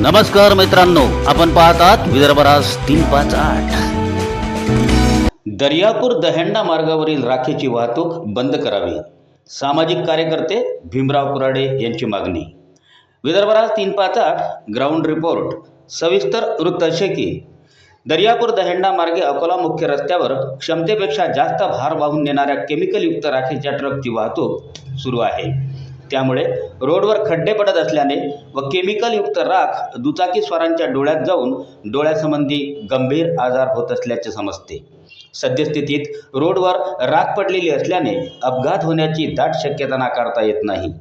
नमस्कार मित्रांनो आपण पाहतात विदर्भराज तीन पाच आठ. दर्यापूर दहेंडा मार्गावरील राखेची वाहतूक बंद करावी. सामाजिक कार्यकर्ते भीमराव कुराडे यांची मागणी. विदर्भराज तीन पाच आठ ग्राउंड रिपोर्ट सविस्तर वृत्त असे की दर्यापूर दहेंडा मार्गे अकोला मुख्य रस्त्यावर क्षमतेपेक्षा जास्त भार वाहून नेणाऱ्या केमिकलयुक्त राखेच्या ट्रकची वाहतूक सुरू आहे. त्यामुळे रोडवर खड्डे पडत असल्याने व केमिकलयुक्त राख दुचाकीस्वारांच्या डोळ्यात जाऊन डोळ्यासंबंधी गंभीर आजार होत असल्याचे समजते. सद्यस्थितीत रोडवर राख पडलेली असल्याने अपघात होण्याची दाट शक्यता नाकारता येत नाही.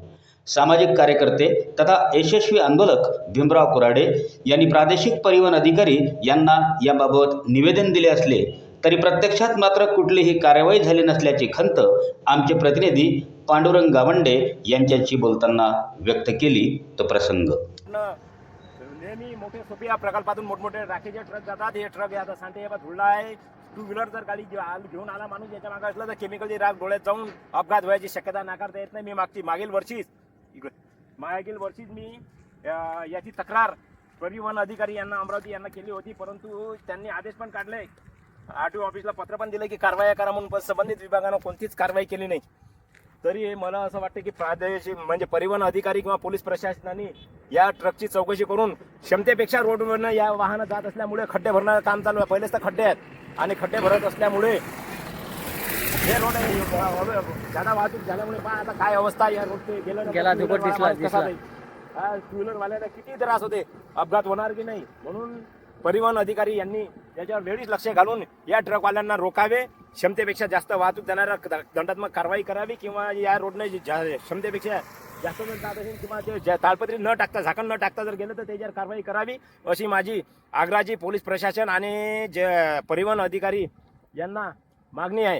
सामाजिक कार्यकर्ते तथा यशस्वी आंदोलक भीमराव कुराडे यांनी प्रादेशिक परिवहन अधिकारी यांना याबाबत निवेदन दिले असले तरी प्रत्यक्षात मात्र कुठलीही कारवाई झाली नसल्याची खंत आमचे प्रतिनिधी पांडुरंग गावंडे यांच्याशी बोलताना व्यक्त केली तो प्रसंग. नेहमी मोठे सोपे या प्रकल्पातून मोठमोठे राखेचे ट्रक जातात. हे ट्रक आता सांगते हे धुळला आहे. टू व्हीलर जर गाडी घेऊ- आल- घेऊन आला माणूस याच्या मागे असला तर केमिकलची राख डोळ्यात जाऊन अपघात व्हायची शक्यता नाकारता येत नाही. मी मागची मागील वर्षीच मागील वर्षीच मी याची तक्रार परिवहन अधिकारी यांना अमरावती यांना केली होती. परंतु त्यांनी आदेश पण काढले. आर टी ऑफिसला पत्र पण दिलं की कारवाई करा म्हणून संबंधित विभागानं कोणतीच कारवाई केली नाही. तरी मला असं वाटतं की प्रादेशिक म्हणजे परिवहन अधिकारी किंवा पोलीस प्रशासनाने या ट्रकची चौकशी करून क्षमतेपेक्षा रोडवरनं या वाहनं जात असल्यामुळे खड्डे भरणं काम चालू आहे. पहिलेच तर खड्डे आहेत आणि खड्डे भरत असल्यामुळे हे रोड आहे, जादा वाहतूक झाल्यामुळे पहा आता काय अवस्था या रोडचे. गेलं गेला दुप्पट दिसला- दिसला. टू व्हीलर वाल्याला किती त्रास होते? अपघात होणार की नाही? म्हणून परिवहन अधिकारी यांनी याच्यावर वेळीच लक्ष घालून या ट्रकवाल्यांना रोकावे क्षमतेपेक्षा जास्त वाहतूक देणारा द- दंडात्मक कारवाई करावी किंवा या रोडने क्षमतेपेक्षा जास्त जर जात असेल किंवा ते ज्या ताडपत्री न टाकता झाकण न टाकता जर गेलं तर त्याच्यावर कारवाई करावी अशी माझी आग्राची पोलीस प्रशासन आणि ज परिवहन अधिकारी यांना मागणी आहे.